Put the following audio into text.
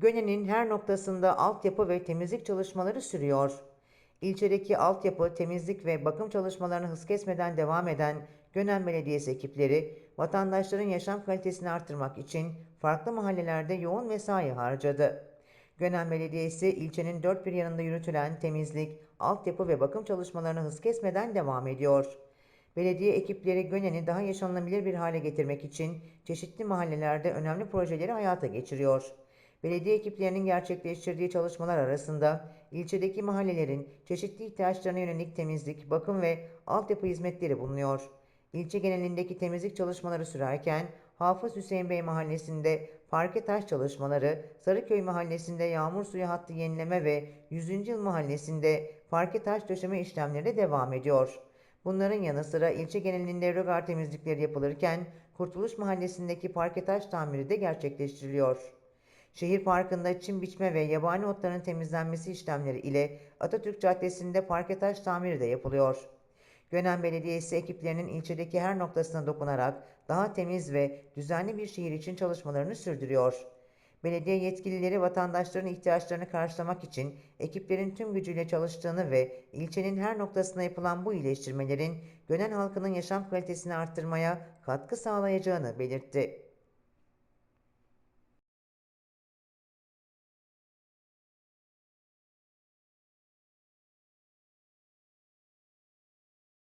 Gönen'in her noktasında altyapı ve temizlik çalışmaları sürüyor. İlçedeki altyapı, temizlik ve bakım çalışmalarını hız kesmeden devam eden Gönen Belediyesi ekipleri, vatandaşların yaşam kalitesini artırmak için farklı mahallelerde yoğun mesai harcadı. Gönen Belediyesi ilçenin dört bir yanında yürütülen temizlik, altyapı ve bakım çalışmalarına hız kesmeden devam ediyor. Belediye ekipleri Gönen'i daha yaşanılabilir bir hale getirmek için çeşitli mahallelerde önemli projeleri hayata geçiriyor. Belediye ekiplerinin gerçekleştirdiği çalışmalar arasında ilçedeki mahallelerin çeşitli ihtiyaçlarına yönelik temizlik, bakım ve altyapı hizmetleri bulunuyor. İlçe genelindeki temizlik çalışmaları sürerken Hafız Hüseyin Bey Mahallesi'nde parke taş çalışmaları, Sarıköy Mahallesi'nde yağmur suyu hattı yenileme ve 100. Yıl Mahallesi'nde parke taş döşeme işlemleri devam ediyor. Bunların yanı sıra ilçe genelinde rögar temizlikleri yapılırken Kurtuluş Mahallesi'ndeki parke taş tamiri de gerçekleştiriliyor. Şehir parkında çim biçme ve yabani otların temizlenmesi işlemleri ile Atatürk Caddesi'nde parke taş tamiri de yapılıyor. Gönen Belediyesi ekiplerinin ilçedeki her noktasına dokunarak daha temiz ve düzenli bir şehir için çalışmalarını sürdürüyor. Belediye yetkilileri vatandaşların ihtiyaçlarını karşılamak için ekiplerin tüm gücüyle çalıştığını ve ilçenin her noktasına yapılan bu iyileştirmelerin Gönen halkının yaşam kalitesini arttırmaya katkı sağlayacağını belirtti.